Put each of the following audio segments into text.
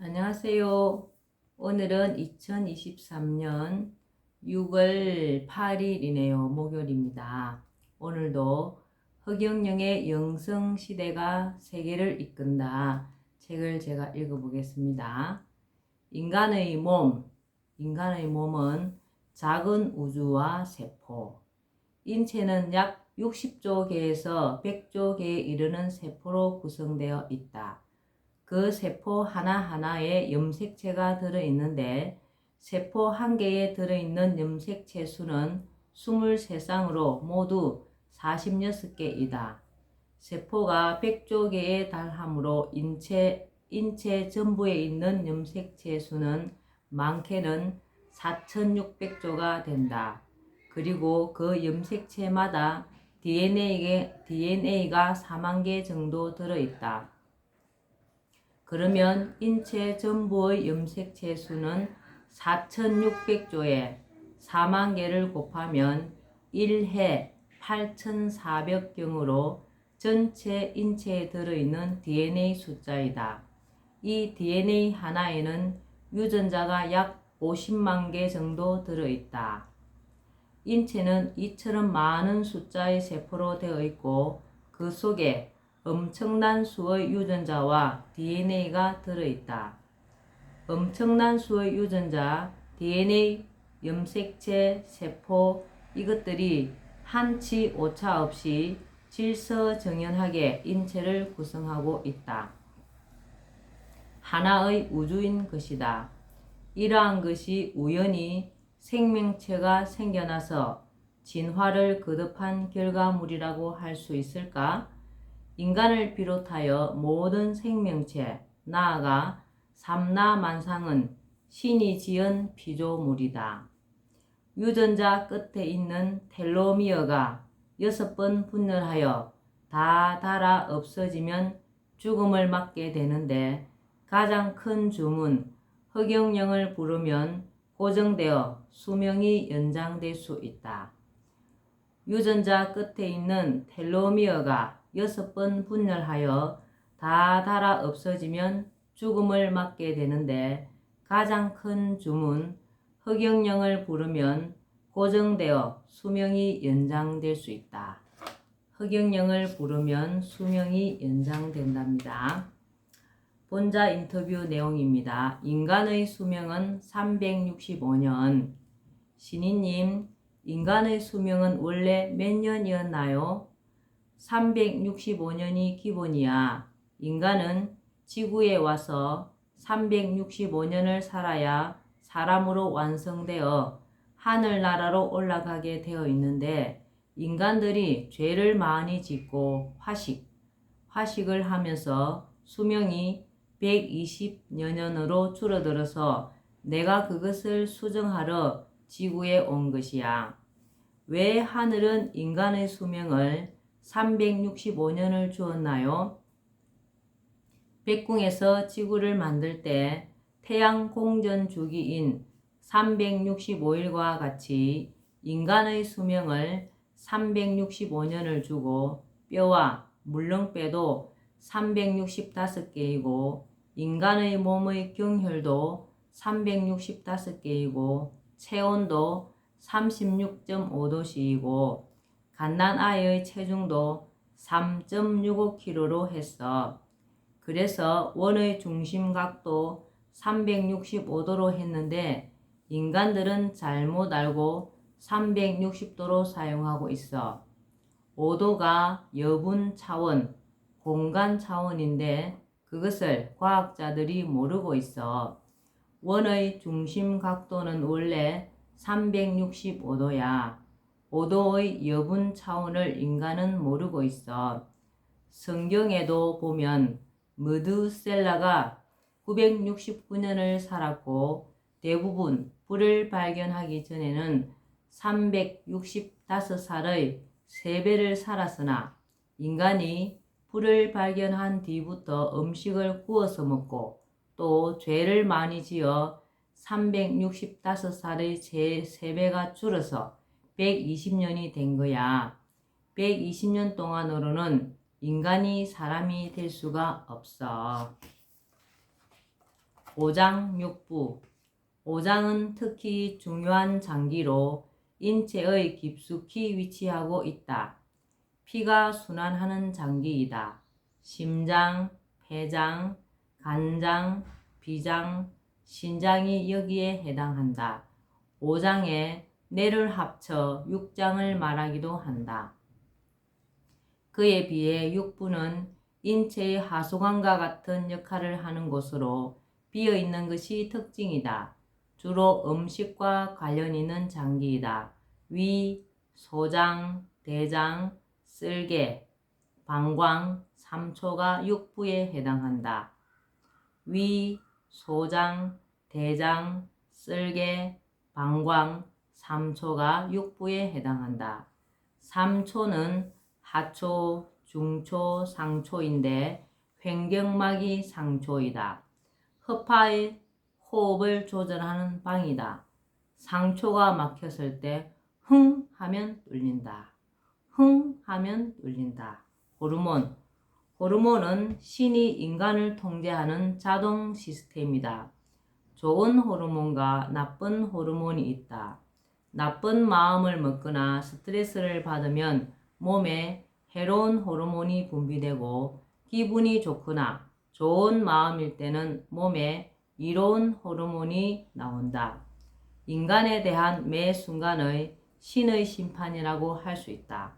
안녕하세요. 오늘은 2023년 6월 8일이네요. 목요일입니다. 오늘도 허경영의 영성시대가 세계를 이끈다 책을 제가 읽어보겠습니다. 인간의 몸, 인간의 몸은 작은 우주와 세포, 인체는 약 60조 개에서 100조 개에 이르는 세포로 구성되어 있다. 그 세포 하나하나에 염색체가 들어있는데 세포 한 개에 들어있는 염색체 수는 23쌍으로 모두 46개이다. 세포가 100조 개에 달하므로 인체, 인체 전부에 있는 염색체 수는 많게는 4600조가 된다. 그리고 그 염색체마다 DNA가, DNA가 4만 개 정도 들어있다. 그러면 인체 전부의 염색체 수는 4,600조에 4만 개를 곱하면 1해 8,400경으로 전체 인체에 들어있는 DNA 숫자이다. 이 DNA 하나에는 유전자가 약 50만 개 정도 들어있다. 인체는 이처럼 많은 숫자의 세포로 되어 있고 그 속에 엄청난 수의 유전자와 DNA가 들어있다. 엄청난 수의 유전자, DNA, 염색체, 세포 이것들이 한치 오차 없이 질서정연하게 인체를 구성하고 있다. 하나의 우주인 것이다. 이러한 것이 우연히 생명체가 생겨나서 진화를 거듭한 결과물이라고 할 수 있을까? 인간을 비롯하여 모든 생명체, 나아가 삼라만상은 신이 지은 피조물이다. 유전자 끝에 있는 텔로미어가 여섯 번 분열하여 다 닳아 없어지면 죽음을 맞게 되는데 가장 큰 주문 흑영령을 부르면 고정되어 수명이 연장될 수 있다. 유전자 끝에 있는 텔로미어가 여섯 번 분열하여 다 닳아 없어지면 죽음을 맞게 되는데 가장 큰 주문 흑영령을 부르면 고정되어 수명이 연장될 수 있다. 흑영령을 부르면 수명이 연장된답니다. 본자 인터뷰 내용입니다. 인간의 수명은 365년. 신이님, 인간의 수명은 원래 몇 년이었나요? 365년이 기본이야. 인간은 지구에 와서 365년을 살아야 사람으로 완성되어 하늘나라로 올라가게 되어 있는데 인간들이 죄를 많이 짓고 화식, 화식을 하면서 수명이 120여 년으로 줄어들어서 내가 그것을 수정하러 지구에 온 것이야. 왜 하늘은 인간의 수명을 365년을 주었나요? 백궁에서 지구를 만들 때 태양 공전 주기인 365일과 같이 인간의 수명을 365년을 주고 뼈와 물렁뼈도 365개이고 인간의 몸의 경혈도 365개이고 체온도 36.5도씨이고 갓난아이의 체중도 3.65kg로 했어. 그래서 원의 중심각도 365도로 했는데 인간들은 잘못 알고 360도로 사용하고 있어. 5도가 여분 차원, 공간 차원인데 그것을 과학자들이 모르고 있어. 원의 중심 각도는 원래 365도야. 5도의 여분 차원을 인간은 모르고 있어. 성경에도 보면 머드셀라가 969년을 살았고 대부분 불을 발견하기 전에는 365살의 3배를 살았으나 인간이 불을 발견한 뒤부터 음식을 구워서 먹고 또 죄를 많이 지어 365살의 제 3배가 줄어서 120년이 된 거야. 120년 동안으로는 인간이 사람이 될 수가 없어. 오장육부 오장은 특히 중요한 장기로 인체의 깊숙이 위치하고 있다. 피가 순환하는 장기이다. 심장, 폐장, 간장, 비장, 신장이 여기에 해당한다. 오장에 뇌를 합쳐 육장을 말하기도 한다. 그에 비해 육부는 인체의 하수관과 같은 역할을 하는 곳으로 비어 있는 것이 특징이다. 주로 음식과 관련 있는 장기이다. 위, 소장, 대장, 쓸개, 방광, 삼초가 육부에 해당한다. 위, 소장, 대장, 쓸개, 방광, 삼초가 육부에 해당한다. 삼초는 하초, 중초, 상초인데 횡격막이 상초이다. 허파의 호흡을 조절하는 방이다. 상초가 막혔을 때 흥 하면 뚫린다. 흥 하면 뚫린다. 호르몬. 호르몬은 신이 인간을 통제하는 자동 시스템이다. 좋은 호르몬과 나쁜 호르몬이 있다. 나쁜 마음을 먹거나 스트레스를 받으면 몸에 해로운 호르몬이 분비되고 기분이 좋거나 좋은 마음일 때는 몸에 이로운 호르몬이 나온다. 인간에 대한 매 순간의 신의 심판이라고 할 수 있다.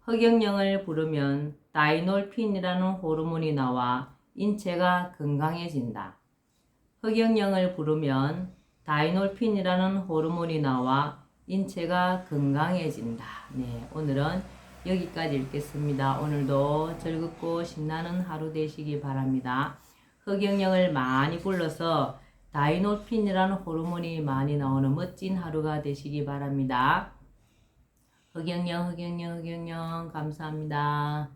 흑영령을 부르면 다이놀핀이라는 호르몬이 나와 인체가 건강해진다. 흑영령을 부르면 다이놀핀이라는 호르몬이 나와 인체가 건강해진다. 네, 오늘은 여기까지 읽겠습니다. 오늘도 즐겁고 신나는 하루 되시기 바랍니다. 흑영령을 많이 불러서 다이노핀이라는 호르몬이 많이 나오는 멋진 하루가 되시기 바랍니다. 흑영령, 흑영령, 흑영령, 감사합니다.